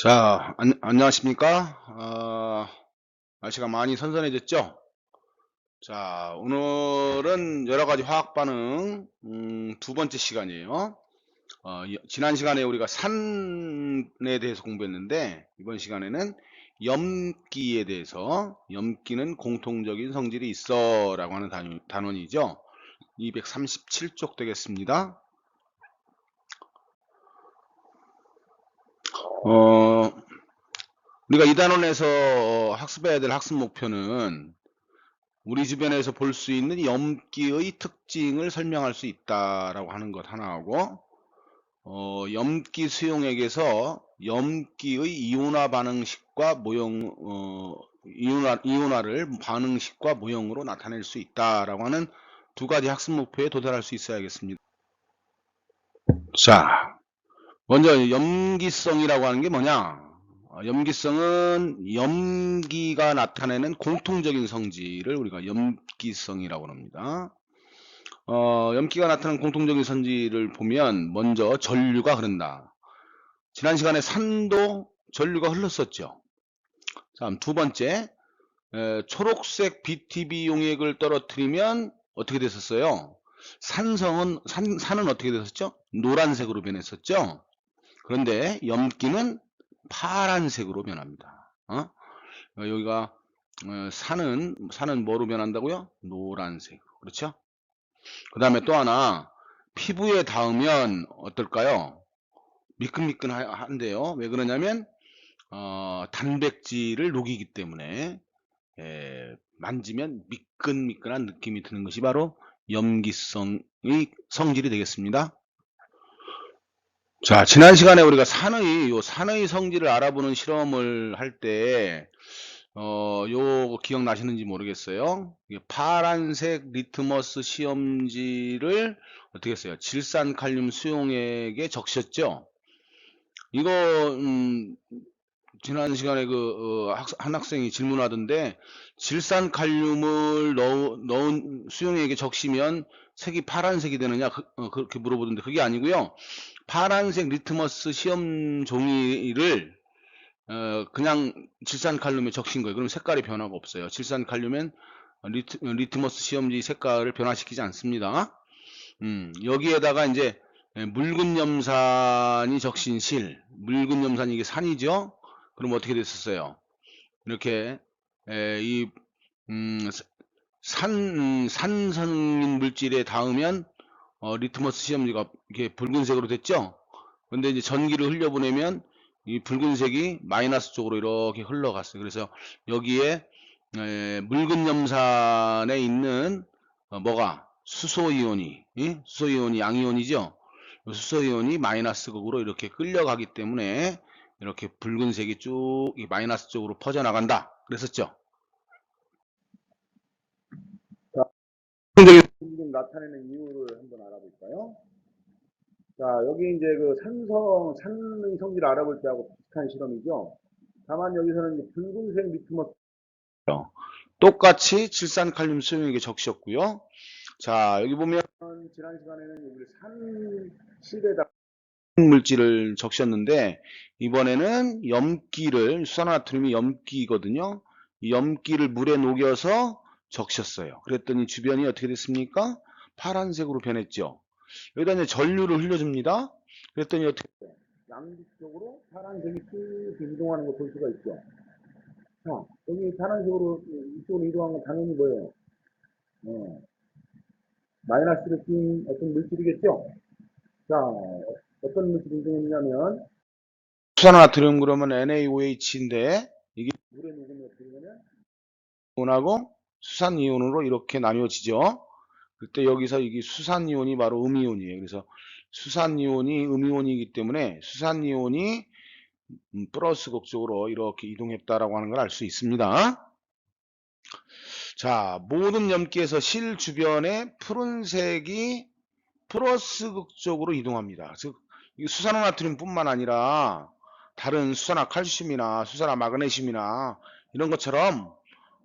자, 안, 안녕하십니까? 어, 날씨가 많이 선선해졌죠? 자, 오늘은 여러 가지 화학 반응, 음, 두 번째 시간이에요. 어, 이- 지난 시간에 우리가 산에 대해서 공부했는데, 이번 시간에는 염기에 대해서, 염기는 공통적인 성질이 있어 라고 하는 단, 단원이죠. 237쪽 되겠습니다. 어, 우리가 이 단원에서 어, 학습해야 될 학습 목표는 우리 주변에서 볼 수 있는 염기의 특징을 설명할 수 있다라고 하는 것 하나하고 어, 염기 수용액에서 염기의 이온화 반응식과 모형 어, 이온화, 이온화를 반응식과 모형으로 나타낼 수 있다라고 하는 두 가지 학습 목표에 도달할 수 있어야겠습니다. 자, 먼저 염기성이라고 하는 게 뭐냐? 어, 염기성은 염기가 나타내는 공통적인 성질을 우리가 염기성이라고 합니다. 어, 염기가 나타내는 공통적인 성질을 보면 먼저 전류가 흐른다. 지난 시간에 산도 전류가 흘렀었죠. 다음 두 번째, 에, 초록색 BTB 용액을 떨어뜨리면 어떻게 됐었어요? 산성은 산, 산은 어떻게 됐었죠? 노란색으로 변했었죠. 그런데 염기는 파란색으로 변합니다. 어? 어, 여기가 어, 산은 산은 뭐로 변한다고요? 노란색. 그렇죠? 그 다음에 또 하나 피부에 닿으면 어떨까요? 미끈미끈한데요. 왜 그러냐면 어, 단백질을 녹이기 때문에 에, 만지면 미끈미끈한 느낌이 드는 것이 바로 염기성의 성질이 되겠습니다. 자, 지난 시간에 우리가 산의, 요 산의 성질을 알아보는 실험을 할 때, 어, 요 기억나시는지 모르겠어요. 파란색 리트머스 시험지를 어떻게 했어요? 질산칼륨 수용액에 적셨죠? 이거, 음, 지난 시간에 그, 어, 학- 한 학생이 질문하던데, 질산칼륨을 넣, 넣은 수용액에 적시면 색이 파란색이 되느냐? 그, 어, 그렇게 물어보던데, 그게 아니고요. 파란색 리트머스 시험 종이를 어, 그냥 질산칼륨에 적신 거예요. 그럼 색깔이 변화가 없어요. 질산칼륨엔 리트, 리트머스 시험지 색깔을 변화시키지 않습니다. 음, 여기에다가 이제 예, 묽은 염산이 적신 실, 묽은 염산이 이게 산이죠. 그럼 어떻게 됐었어요? 이렇게 에, 이 음, 산, 산성인 물질에 닿으면 어, 리트머스 시험지가 이렇게 붉은색으로 됐죠? 근데 이제 전기를 흘려보내면 이 붉은색이 마이너스 쪽으로 이렇게 흘러갔어요. 그래서 여기에 에, 묽은 염산에 있는 어, 뭐가 수소이온이 예? 수소이온이 양이온이죠. 수소이온이 마이너스 극으로 이렇게 끌려가기 때문에 이렇게 붉은색이 쭉 이 마이너스 쪽으로 퍼져나간다. 그랬었죠. 적인 나타내는 이유를 한번 알아볼까요? 자, 여기 이제 그 산성, 산의 성질을 알아볼 때하고 비슷한 실험이죠. 다만 여기서는 붉은색 리트머스 똑같이 질산칼륨 수용액에 적셨고요. 자 여기 보면 지난 시간에는 여기 산 실에다 물질을 적셨는데 이번에는 염기를 수산화나트륨이 염기거든요. 이 염기를 물에 녹여서 적셨어요. 그랬더니 주변이 어떻게 됐습니까? 파란색으로 변했죠. 여기다 이제 전류를 흘려줍니다. 그랬더니 어떻게 양쪽으로 파란색이 쭉 이동하는 거 볼 수가 있죠. 자, 여기 파란색으로 이쪽으로 이동한 건 당연히 뭐예요? 어, 마이너스를 띈 어떤 물질이겠죠? 자, 어떤 물질이 이동했냐면 수산화나트륨 그러면 NaOH인데 이게 물에 녹으면 어떻게 되냐면 이온하고 수산이온으로 이렇게 나뉘어지죠. 그때 여기서 이게 수산이온이 바로 음이온이에요. 그래서 수산이온이 음이온이기 때문에 수산이온이 음, 플러스 극쪽으로 이렇게 이동했다라고 하는 걸 알 수 있습니다. 자, 모든 염기에서 실 주변에 푸른색이 플러스 극쪽으로 이동합니다. 즉, 이 수산화나트륨뿐만 아니라 다른 수산화 칼슘이나 수산화 마그네슘이나 이런 것처럼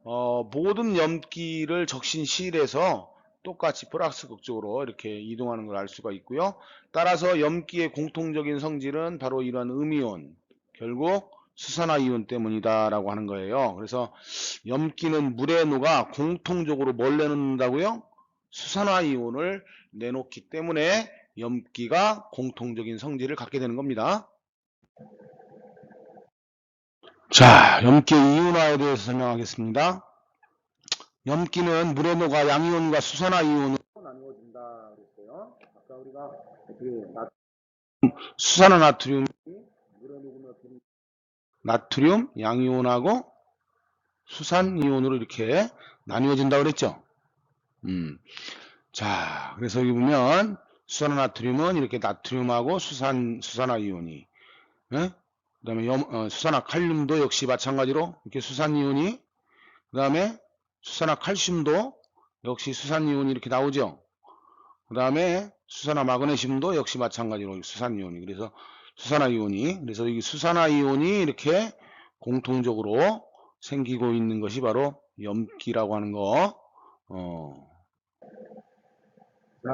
어, 모든 염기를 적신 실에서 똑같이 플러스 극쪽으로 이렇게 이동하는 걸 알 수가 있고요. 따라서 염기의 공통적인 성질은 바로 이런 음이온, 결국 수산화 이온 때문이다라고 하는 거예요. 그래서 염기는 물에 녹아 공통적으로 뭘 내놓는다고요? 수산화 이온을 내놓기 때문에 염기가 공통적인 성질을 갖게 되는 겁니다. 자, 염기의 이온화에 대해서 설명하겠습니다. 염기는 물에 녹아 양이온과 수산화이온을 나누어진다 그랬어요. 아까 우리가 어떻게 나 수산화 나트륨, 물에 녹으면 나트륨, 양이온하고 수산 이온으로 이렇게 나뉘어진다고 그랬죠. 음. 자, 그래서 여기 보면 수산화나트륨은 이렇게 나트륨하고 수산, 수산화이온이, 예? 그 다음에 염, 어, 수산화 칼륨도 역시 마찬가지로 이렇게 수산이온이, 그 다음에 수산화 칼슘도 역시 수산이온이 이렇게 나오죠. 그 다음에 수산화 마그네슘도 역시 마찬가지로 수산이온이. 그래서 수산화이온이. 그래서 여기 수산화이온이 이렇게 공통적으로 생기고 있는 것이 바로 염기라고 하는 거. 어, 자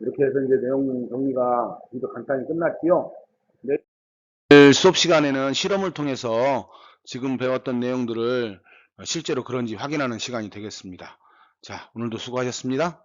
이렇게 해서 이제 내용 정리가 아주 간단히 끝났지요. 오늘 수업 시간에는 실험을 통해서 지금 배웠던 내용들을 실제로 그런지 확인하는 시간이 되겠습니다. 자, 오늘도 수고하셨습니다.